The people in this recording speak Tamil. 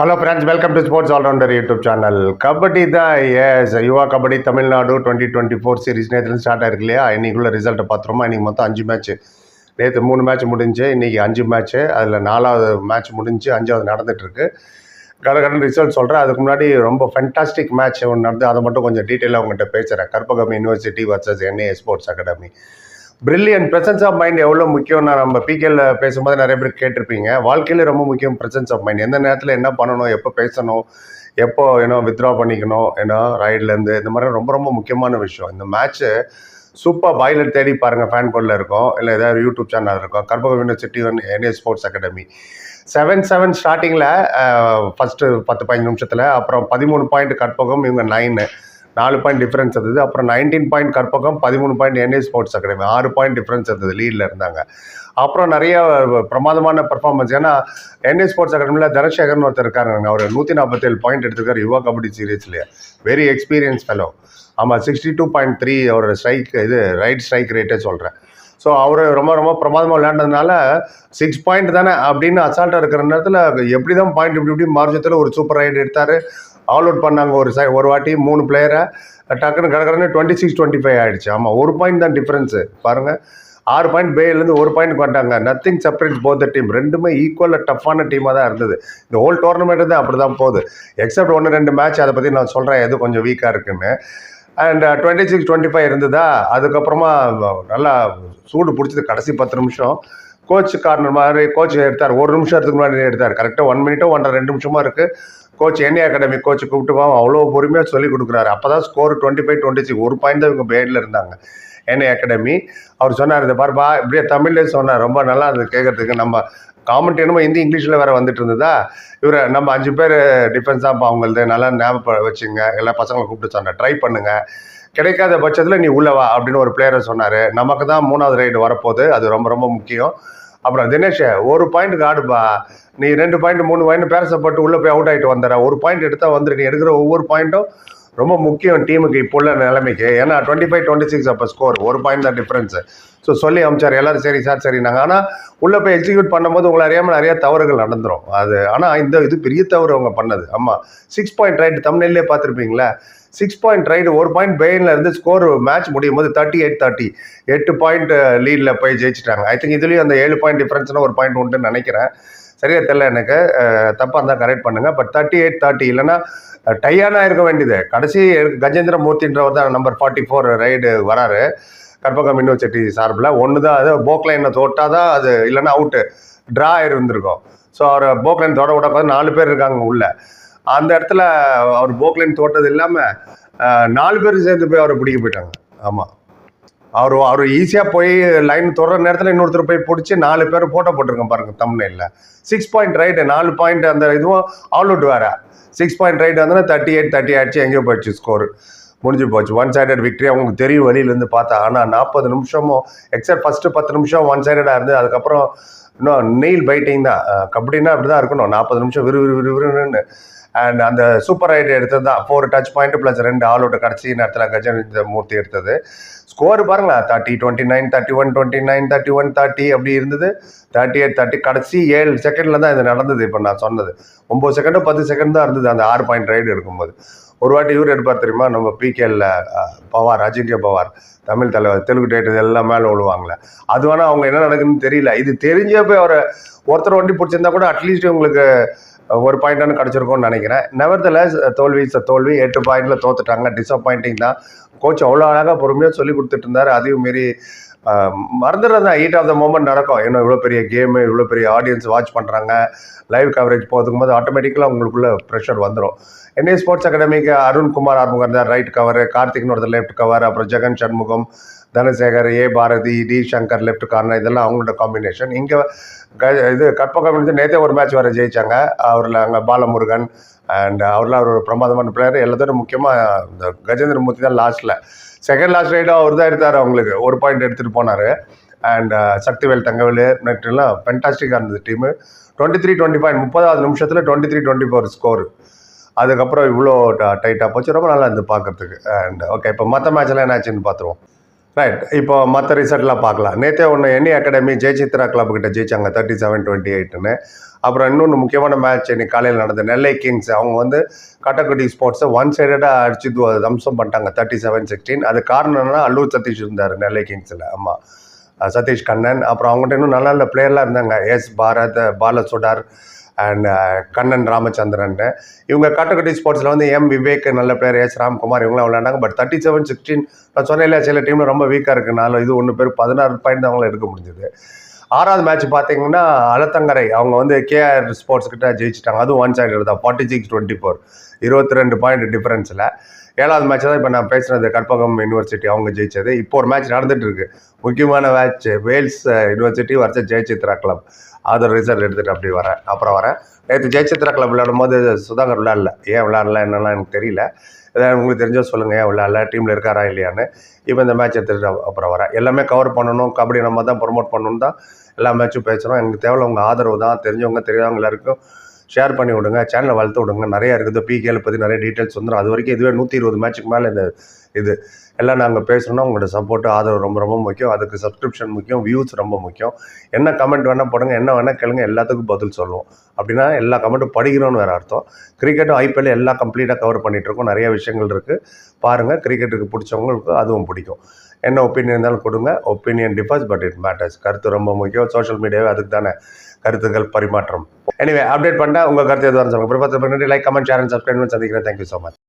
Hello friends welcome to sports allrounder YouTube channel kabaddi தான் S Yuva kabaddi Tamil Nadu twenty twenty four series நேற்றுலேருந்து start ஆயிருக்கு இல்லையா? இன்றைக்குள்ள ரிசல்ட்டை பார்த்துருமா இன்னைக்கு மொத்தம் அஞ்சு மேட்ச் நேற்று மூணு மேட்ச் முடிஞ்சு இன்றைக்கி அஞ்சு மேட்ச்சு அதில் நாலாவது மேட்ச் முடிஞ்சு அஞ்சாவது நடந்துகிட்ருக்கு கடகடன் ரிசல்ட் சொல்கிறேன் அதுக்கு முன்னாடி ரொம்ப ஃபென்டாஸ்டிக் மேட்ச் ஒன்று நடந்து அதை மட்டும் கொஞ்சம் டீட்டெயிலாக உங்கள்கிட்ட பேசுகிறேன் Karpagam university versus NA sports academy brilliant presence of mind எவ்வளோ முக்கியம்னா நம்ம பிகேல பேசும்போது நிறைய பேர் கேட்டிருப்பீங்க. வாழ்க்கையில ரொம்ப முக்கியம் பிரசன்ஸ் ஆஃப் மைண்ட் எந்த நேரத்தில் என்ன பண்ணணும் எப்போ பேசணும் எப்போ ஏன்னா வித்ட்ரா பண்ணிக்கணும் ஏன்னா ரைட்லேருந்து இந்த மாதிரி ரொம்ப ரொம்ப முக்கியமான விஷயம். இந்த மேட்ச்சு சூப்பர் பாய்லர் தேடி பாருங்கள் ஃபேன் கோடில் இருக்கும் இல்லை ஏதாவது யூடியூப் சேனல் இருக்கும். Karpaga university NA sports academy seven seven ஸ்டார்டிங்கில் ஃபஸ்ட்டு பத்து பதினஞ்சு நிமிஷத்தில் அப்புறம் பதிமூணு பாயிண்ட் கற்பகம் இவங்க நைனு நாலு பாயிண்ட் டிஃப்ரென்ஸ் இருந்தது. அப்புறம் நைன்டீன் பாயிண்ட் கற்பகம் பதிமூணு பாயிண்ட் என்ஏ ஸ்போர்ட்ஸ் அகாடமி ஆறு பாயிண்ட் டிஃப்ரென்ஸ் இருந்தது லீடில் இருந்தாங்க. அப்புறம் நிறைய பிரமாதமான பெர்ஃபார்மன்ஸ் ஏன்னா என்ஏ ஸ்போர்ட்ஸ் அகாடமியில் தனசேகர்னு ஒருத்தர் இருக்காருங்க அவர் நூற்றி நாற்பத்தேழு பாயிண்ட் எடுத்திருக்காரு யுவா கபடி சீரீஸ்லேயே வெரி எக்ஸ்பீரியன்ஸ் ஃபெலோ ஆமாம் சிக்ஸ்டி டூ பாயிண்ட் த்ரீ அவரோட ஸ்ட்ரைக் இது ரைட் ஸ்ட்ரைக் ரேட்டே சொல்கிறேன் ஸோ அவர் ரொம்ப ரொம்ப பிரமாதமாக விளையாண்டதுனால சிக்ஸ் பாயிண்ட் தானே அப்படின்னு அசால்ட்டாக இருக்கிற நேரத்தில் எப்படி தான் பாயிண்ட் இப்படி இப்படி மார்ஜத்தில் ஒரு சூப்பர் ரைட் எடுத்தார். ஆல் அவுட் பண்ணாங்க. ஒரு சை ஒரு வாட்டி மூணு பிளேயரை டக்குன்னு கடற்கடன்னு டுவெண்ட்டி சிக்ஸ் டுவெண்ட்டி ஃபைவ் ஆகிடுச்சு ஆமாம் ஒரு பாயிண்ட் தான் டிஃப்ரென்ஸு பாருங்கள் ஆறு பாயிண்ட் பேலேருந்து ஒரு பாயிண்ட் கொண்டாங்க. நத்திங் செப்பரேட் போத் டீம் ரெண்டுமே ஈக்குவலாக டஃப்பான டீமாக தான் இருந்தது. இந்த ஹோல் டோர்னமெண்ட் தான் அப்படி தான் போகுது. எக்ஸப்ட் ஒன்று ரெண்டு மேட்ச் அதை பற்றி நான் சொல்கிறேன் எது கொஞ்சம் வீக்காக இருக்குன்னு. And twenty six twenty five இருந்ததா? அதுக்கப்புறமா நல்லா சூடு பிடிச்சது. கடைசி பத்து நிமிஷம். கோச் கார்னர் மாதிரி கோச் எடுத்தார். ஒரு நிமிஷத்துக்கு முன்னாடி எடுத்தார். கரெக்டாக ஒன் மினிட்டோ ஒன்றரை ரெண்டு நிமிஷமாக இருக்குது கோச் என்ஏ அகாடமி கோச் கூப்பிட்டு போவோம். அவ்வளோ பொறுமையாக சொல்லி கொடுக்குறாரு. அப்போ தான் score twenty five twenty six ஒரு பாயிண்ட் தான் இவங்க பேடில் இருந்தாங்க. என்ஏ அகாடமி அவர் சொன்னார் இந்த பாருப்பா இப்படியே தமிழ்லேயே சொன்னார். ரொம்ப நல்லா இருந்தது கேட்கறதுக்கு. நம்ம காமெண்ட் என்னமோ ஹிந்தி இங்கிலீஷில் வேறு வந்துட்டு இருந்ததா? இவர் நம்ம அஞ்சு பேர் டிஃபென்ஸ் தான். அவங்களது நல்லா ஞாபகம் வச்சுங்க. எல்லா பசங்களை கூப்பிட்டு சொன்னேன் ட்ரை பண்ணுங்க. கிடைக்காத பட்சத்தில் நீ உள்ளவா அப்படின்னு ஒரு பிளேயரை சொன்னார். நமக்கு தான் மூணாவது ரைடு வரப்போகுது. அது ரொம்ப ரொம்ப முக்கியம். அப்புறம் தினேஷ் ஒரு பாயிண்ட்டுக்கு ஆடுப்பா நீ ரெண்டு பாயிண்ட் மூணு பாயிண்ட் பேரசப்பட்டு உள்ளே போய் அவுட் ஆகிட்டு வந்துடுற ஒரு பாயிண்ட் எடுத்தால் வந்துடு நீ எடுக்கிற ஒவ்வொரு பாயிண்ட்டும் ரொம்ப முக்கியம் டீமுக்கு இப்போ உள்ள நிலைமைக்கு. ஏன்னா டுவெண்ட்டி ஃபைவ் டுவெண்ட்டி சிக்ஸ் அப்போ ஸ்கோர் ஒரு பாயிண்ட் தான் டிஃப்ரென்ஸு ஸோ சொல்லி அமைச்சார். எல்லாரும் சரி சார் சரி நாங்கள் ஆனால் உள்ளே போய் எக்ஸிக்யூட் பண்ணும்போது உங்களை அறியாமல் நிறைய தவறுகள் நடந்துரும். அது ஆனால் இந்த இது பெரிய தவறு அவங்க பண்ணது. ஆமாம் சிக்ஸ் பாயிண்ட் ரைட் தமிழ்லேயே பார்த்துருப்பீங்களா? சிக்ஸ் பாயிண்ட் ரைடு ஒரு பாயிண்ட் பெயினில் இருந்து ஸ்கோர் மேட்ச் முடியும் போது தேர்ட்டி எயிட் தேர்ட்டி எட்டு பாயிண்ட் லீடில் போய் ஜெயிச்சிட்டாங்க. ஐ திங்க் இதுலேயும் அந்த ஏழு பாயிண்ட் டிஃப்ரென்ஸ்னு ஒரு பாயிண்ட் உண்டுன்னு நினைக்கிறேன். சரியாக தெரில எனக்கு. தப்பாக இருந்தால் கரெக்ட் பண்ணுங்கள் பட் தேர்ட்டி எயிட் தேர்ட்டி இல்லைன்னா டையானா இருக்க வேண்டியது. கடைசி கஜேந்திர மூர்த்தின்றவர் தான் நம்பர் ஃபார்ட்டி ஃபோர் ரைடு வராரு. கற்பகம் யூனிவர்சிட்டி சார்பில். ஒன்று தான் அது போக்லைனை தொட்டால் தான் அது இல்லைன்னா அவுட்டு ட்ரா இருந்திருக்கும். ஸோ அவர் போக்லைன் தொட விட நாலு பேர் இருக்காங்க உள்ள. அந்த இடத்துல அவர் போக்லைன் தோட்டது இல்லாமல் நாலு பேர் சேர்ந்து போய் அவரை பிடிக்க போயிட்டாங்க. ஆமாம் அவர் அவர் ஈஸியாக போய் லைன் தொடர நேரத்தில் இன்னொருத்தர் போய் பிடிச்சி நாலு பேர் ஃபோட்டோ போட்டிருக்கேன் பாருங்க தமிழ்நெல்ல சிக்ஸ் பாயிண்ட் ரைட்டு நாலு பாயிண்ட் அந்த இதுவும் ஆல் அவுட் வேறு. சிக்ஸ் பாயிண்ட் ரைட் வந்தோன்னா தேர்ட்டி எயிட் தேர்ட்டி ஆயிடுச்சு எங்கேயோ போயிடுச்சு ஸ்கோர் முடிஞ்சு போச்சு. ஒன் சைடட் விக்டரி அவங்களுக்கு தெரியும் வழியிலேருந்து பார்த்தா ஆனால் நாற்பது நிமிஷமும் எக்ஸப்ட் ஃபஸ்ட்டு பத்து நிமிஷம் ஒன் சைடடாக இருந்து அதுக்கப்புறம் இன்னும் நெயில் பைட்டிங் தான். கபடினா அப்படி தான் இருக்கணும். நாற்பது நிமிஷம் விறு விறு அண்ட் அந்த சூப்பர் ரைட் எடுத்தது தான் ஃபோர் டச் பாயிண்ட் ப்ளஸ் ரெண்டு ஆல் அவுட் கடைசி நேரத்தில் கஜேந்திர மூர்த்தி எடுத்தது. ஸ்கோர் பாருங்களேன். Thirty twenty nine thirty one twenty nine thirty one thirty அப்படி இருந்தது. தேர்ட்டி எயிட் தேர்ட்டி கடைசி ஏழு செகண்டில் தான் இது நடந்தது இப்போ நான் சொன்னது. ஒம்பது செகண்டு பத்து செகண்ட் தான் இருந்தது அந்த ஆறு பாயிண்ட் ரைடு எடுக்கும்போது. ஒரு வாட்டி இவர் எடுப்பார் தெரியுமா? நம்ம பிகேல பவார் அஜிங்கிய பவார் தமிழ் தலைவர் தெலுங்கு டேட் எல்லாம் மேலே விழுவாங்களே அது வேணால் அவங்க என்ன நடக்குதுன்னு தெரியல. இது தெரிஞ்சே போய் அவரை ஒருத்தர் வண்டி பிடிச்சிருந்தா கூட அட்லீஸ்ட் உங்களுக்கு ஒரு பாயிண்டானு கிடச்சிருக்கும்னு நினைக்கிறேன். நெவர்தலஸ் தோல்வி தோல்வி எட்டு பாயிண்டில் தோத்துட்டாங்க. டிசப்பாயிண்டிங் தான். கோச் அவ்வளோ அழகாக பொறுமையாக சொல்லி கொடுத்துட்டு இருந்தார். அதையும் மீறி மறந்துடுறது தான். ஹீட் ஆஃப் த மூமெண்ட் நடக்கும். இன்னும் இவ்வளோ பெரிய கேமு இவ்வளோ பெரிய ஆடியன்ஸ் வாட்ச் பண்ணுறாங்க லைவ் கவரேஜ் போகிறதுக்கும் போது ஆட்டோமேட்டிக்கலாக உங்களுக்குள்ள ப்ரெஷர் வந்துடும் என்ஏ ஸ்போர்ட்ஸ் அகாடமிக்கு அருண்குமார் ஆறுமுகம் இருந்தார். ரைட் கவர் கார்த்திக்னு ஒருத்தர் லெஃப்ட் கவர் அப்புறம் Jagan Shanmugam Dhanasekar A. Bharathi T. Shankar left corner இதெல்லாம் அவங்களோட காம்பினேஷன் இங்கே க இது கற்பகம் வந்து நேற்றே ஒரு மேட்ச் வர ஜெயிச்சாங்க. அவரில் அங்கே பாலமுருகன் அண்ட் அவர்லாம் ஒரு பிரமாதமான பிளேயர் எல்லாத்தோட முக்கியமாக இந்த கஜேந்திர மூர்த்தி தான் லாஸ்ட்டில் செகண்ட் லாஸ்ட் ரைடும் அவர் தான் எடுத்தார் அவங்களுக்கு. ஒரு பாயிண்ட் எடுத்துகிட்டு போனார். அண்ட் uh, சக்திவேல் தங்கவேலு நெட்லாம் ஃபென்டாஸ்டிக்காக இருந்தது team twenty three twenty five முப்பதாவது நிமிஷத்தில் twenty three twenty four score அதுக்கப்புறம் இவ்வளோ டைட்டாக uh, போச்சு. ரொம்ப நல்லா இருந்து பார்க்குறதுக்கு அண்ட் ஓகே இப்போ மற்ற மேட்ச்லாம் என்னாச்சுன்னு பார்த்துருவோம் ரைட் இப்போ மற்ற ரிசல்ட்லாம் பார்க்கலாம். நேற்றே ஒன்று எண்ணி அகாடமி ஜெயசித்ரா கிளப் கிட்ட ஜெயிச்சாங்க தேர்ட்டி செவன் டுவெண்ட்டி எயிட்னு அப்புறம் இன்னொன்று முக்கியமான மேட்ச் இன்னைக்கு காலையில் நடந்த நெல்லை கிங்ஸ். அவங்க வந்து கட்டக்குடி ஸ்போர்ட்ஸை ஒன் சைடடாக அடிச்சு தம்சம் பண்ணிட்டாங்க தேர்ட்டி செவன் சிக்ஸ்டீன் அது காரணம்னா அல்லூர் சதீஷ் இருந்தார் நெல்லை கிங்ஸில். ஆமாம் சதீஷ் கண்ணன். அப்புறம் அவங்ககிட்ட இன்னும் நல்ல நல்ல பிளேயர்லாம் இருந்தாங்க. எஸ். பாரத் பாலசுடார் அண்ட் கண்ணன் ராமச்சந்திரன் இவங்க கட்டுக்கட்டி ஸ்போர்ட்ஸில் வந்து எம் விவேக் நல்ல பிளேயர் எஸ் ராம்குமார் இவங்களாம் விளையாண்டாங்க. பட் தேர்ட்டி செவன் சிக்ஸ்டீன் நான் சொன்னேன் இல்லையா சில டீமில் ரொம்ப வீக்காக இருக்கு. நாலு இது ஒன்று பேர் பதினாறு பாயிண்ட் அவங்கள எடுக்க முடிஞ்சது. ஆறாவது மேட்ச் பார்த்தீங்கன்னா அலத்தங்கரை. அவங்க வந்து கேஆர் ஸ்போர்ட்ஸ் கிட்ட ஜெயிச்சிட்டாங்க. அதுவும் ஒன் சைடு தான். ஃபார்ட்டி சிக்ஸ் டுவெண்ட்டி ஃபோர் இருபத்தி ரெண்டு பாயிண்ட் டிஃபரன்ஸில் ஏழாவது மேட்ச் தான் இப்போ நான் பேசுனது கற்பகம் யூனிவர்சிட்டி அவங்க ஜெயிச்சது. இப்போ ஒரு மேட்ச் நடந்துட்டு இருக்கு முக்கியமான மேட்ச் வேல்ஸ் யூனிவர்சிட்டி வரைச்ச ஜெயசித்ரா கிளப் அதோட ரிசல்ட் எடுத்துகிட்டு அப்படி வரேன். அப்புறம் வரேன். நேற்று ஜெயசித்ரா கிளப் விளையாடும் போது சுதாகர் விளையாடல. ஏன் விளையாடல என்னெல்லாம் எனக்கு தெரியல. ஏதாவது உங்களுக்கு தெரிஞ்சோ சொல்லுங்கள் ஏன் விளையாடல? டீமில் இருக்காரா இல்லையான்னு. இப்போ இந்த மேட்ச் எடுத்துகிட்டு அப்புறம் வரேன். எல்லாமே கவர் பண்ணணும். கபடி நம்ம தான் ப்ரொமோட் பண்ணணும் தான் எல்லா மேட்சும் பேசுகிறோம் எனக்கு தேவை உங்கள் ஆதரவு தான். தெரிஞ்சவங்க தெரியாதவங்க எல்லாருக்கும் ஷேர் பண்ணி விடுங்க சேனலை வளர்த்து விடுங்க. நிறையா இருக்குது பிகேல பற்றி நிறைய டீட்டெயில்ஸ் வந்துடும் அது வரைக்கும் இதுவே நூற்றி இருபது மேட்ச்சுக்கு மேலே இந்த இது. எல்லாம் நாங்கள் பேசணும்னா உங்களோட சப்போர்ட்டு ஆதரவு ரொம்ப ரொம்ப முக்கியம். அதுக்கு சப்ஸ்கிரிப்ஷன் முக்கியம் வியூஸ் ரொம்ப முக்கியம். என்ன கமெண்ட் வேணால் போடுங்க என்ன வேணால் கேளுங்க எல்லாத்துக்கும் பதில் சொல்லுவோம். அப்படின்னா எல்லா கமெண்ட்டும் படிக்கிறோன்னு வேறு அர்த்தம். கிரிக்கெட்டும் ஐபிஎல் எல்லாம் கம்ப்ளீட்டாக கவர் பண்ணிகிட்ருக்கோம் நிறைய விஷயங்கள் இருக்குது பாருங்கள் கிரிக்கெட்டுக்கு பிடிச்சவங்களுக்கு அதுவும் பிடிக்கும். என்ன ஒப்பீனியன் இருந்தாலும் கொடுங்க. Opinion differs but it matters கருத்து ரொம்ப முக்கியம். சோஷியல் மீடியாவே அதுக்கு தானே. கருத்துக்கள் பரிமாற்றம். எனவே அப்டேட் பண்ணால் உங்கள் கருத்து எதுவாக சொல்லுங்கள் like comment share and subscribe சந்திக்கிறேன். Thank you so much